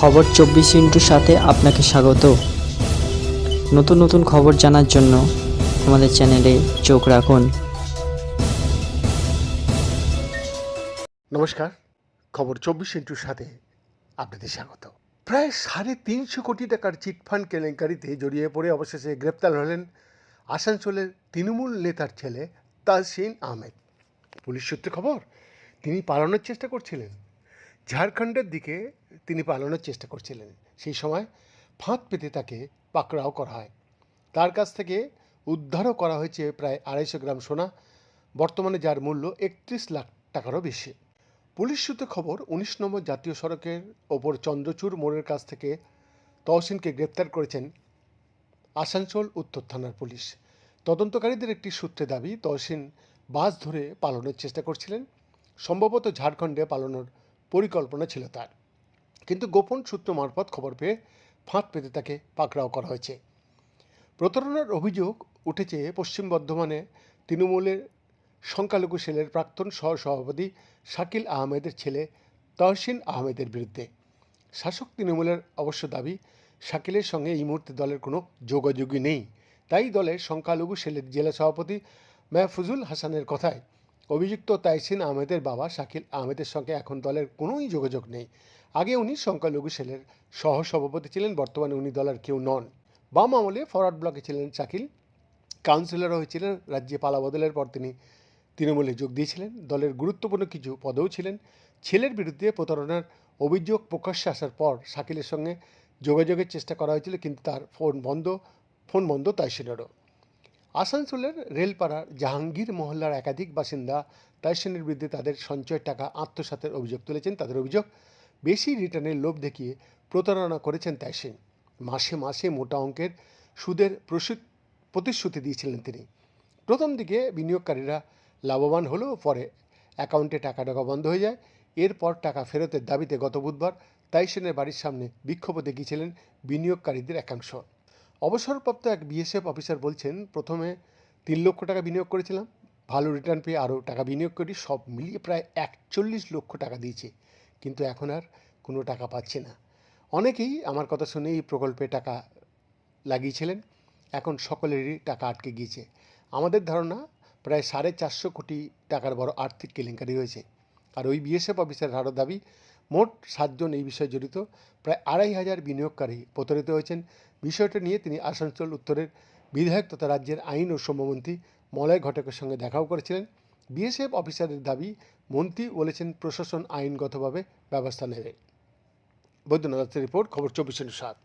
খবর চব্বিশ ইন্টুর সাথে আপনাকে স্বাগত। নতুন নতুন খবর জানার জন্য আমাদের চ্যানেলে চোখ রাখুন। নমস্কার, খবর চব্বিশ ইন্টুর সাথে আপনাদের স্বাগত। প্রায় সাড়ে তিনশো কোটি টাকার চিটফান্ড কেলেঙ্কারিতে জড়িয়ে পড়ে অবশেষে গ্রেপ্তার হলেন আসানসোলের তৃণমূল নেতার ছেলে তাহসিন আহমেদ। পুলিশ সূত্রে খবর, তিনি পালানোর চেষ্টা করছিলেন। ঝাড়খণ্ডের দিকে তিনি পালানোর চেষ্টা করছিলেন। সেই সময় ফাঁদ পেতে তাকে পাকড়াও করা হয়। তার কাছ থেকে উদ্ধারও করা হয়েছে প্রায় আড়াইশো গ্রাম সোনা, বর্তমানে যার মূল্য একত্রিশ লাখ টাকারও বেশি। পুলিশ সূত্রে খবর, উনিশ নম্বর জাতীয় সড়কের ওপর চন্দ্রচূড় মোড়ের কাছ থেকে তহসিনকে গ্রেপ্তার করেছেন আসানসোল উত্তর থানার পুলিশ। তদন্তকারীদের একটি সূত্রে দাবি তহসিন বাস ধরে পালানোর চেষ্টা করছিলেন। সম্ভবত ঝাড়খণ্ডে পালানোর পরিকল্পনা ছিল তার। কিন্তু গোপন সূত্র মারফত খবর পেয়ে ফাঁদ পেতে তাকে পাকড়াও করা হয়েছে। প্রতারণার অভিযোগ উঠেছে পশ্চিম বর্ধমানে তৃণমূলের সংখ্যালঘু সেলের প্রাক্তন সহ সভাপতি শাকিল আহমেদের ছেলে তহসিন আহমেদের বিরুদ্ধে। শাসক তৃণমূলের অবশ্য দাবি, শাকিলের সঙ্গে এই মুহূর্তে দলের কোনো যোগাযোগই নেই। তাই দলের সংখ্যালঘু সেলের জেলা সভাপতি মেহফুজুল হাসানের কথায় অভিযুক্ত তাইসিন আহমেদের বাবা শাকিল আহমেদের সঙ্গে এখন দলের কোনোই যোগাযোগ নেই। আগে উনি সংখ্যালঘু সেলের সহ সভাপতি ছিলেন, বর্তমানে উনি দলের কেউ নন। বাম আমলে ফরওয়ার্ড ব্লকে ছিলেন শাকিল, কাউন্সিলর হয়েছিলেন রাজ্যে পালা বদলের পর তিনি তৃণমূলে যোগ দিয়েছিলেন। দলের গুরুত্বপূর্ণ কিছু পদেও ছিলেন। ছেলের বিরুদ্ধে প্রতারণার অভিযোগ প্রকাশ্যে আসার পর শাকিলের সঙ্গে যোগাযোগের চেষ্টা করা হয়েছিল, কিন্তু তার ফোন বন্ধ ফোন বন্ধ তাইসিনেরও। আসানসোলের রেলপাড়ার জাহাঙ্গীর মহল্লার একাধিক বাসিন্দা তাইসিনের বিরুদ্ধে তাদের সঞ্চয়ের টাকা আত্মসাতের অভিযোগ তুলেছেন। তাদের অভিযোগ, বেশি রিটার্নের লোভ দেখিয়ে প্রতারণা করেছেন তাইসিন। মাসে মাসে মোটা অঙ্কের সুদের প্রতিশ্রুতি দিয়েছিলেন তিনি। প্রথম দিকে বিনিয়োগকারীরা লাভবান হলেও পরে অ্যাকাউন্টে টাকা টাকা বন্ধ হয়ে যায়। এরপর টাকা ফেরতের দাবিতে গত বুধবার তাইসেনের বাড়ির সামনে বিক্ষোভ দেখিয়েছিলেন বিনিয়োগকারীদের একাংশ। অবসরপ্রাপ্ত এক বিএসএফ অফিসার বলছেন, প্রথমে তিন লক্ষ টাকা বিনিয়োগ করেছিলাম। ভালো রিটার্ন পেয়ে আরও টাকা বিনিয়োগ করি। সব মিলিয়ে প্রায় একচল্লিশ লক্ষ টাকা দিয়েছে। কিন্তু এখন আর কোনো টাকা পাচ্ছি না। অনেকেই আমার কথা শুনে এই প্রকল্পে টাকা লাগিয়েছিলেন। এখন সকলেরই টাকা আটকে গিয়েছে। আমাদের ধারণা, প্রায় সাড়ে চারশো কোটি টাকার বড় আর্থিক কেলেঙ্কারি হয়েছে। আর ওই বিএসএফ অফিসার আরও দাবি, মোট সাতজন এই বিষয়ে জড়িত। প্রায় আড়াই হাজার বিনিয়োগকারী প্রতারিত হয়েছেন। বিষয়টা নিয়ে তিনি আসানসোল উত্তরের বিধায়ক তথা রাজ্যের আইন ও শ্রমমন্ত্রী মলয় ঘটকের সঙ্গে দেখাও করেছিলেন। বিএসএফ অফিসারের দাবি, মন্ত্রী বলেছেন প্রশাসন আইনগতভাবে ব্যবস্থা নেবে। বৈদ্যনাথ রিপোর্ট, খবর চব্বিশ সাত।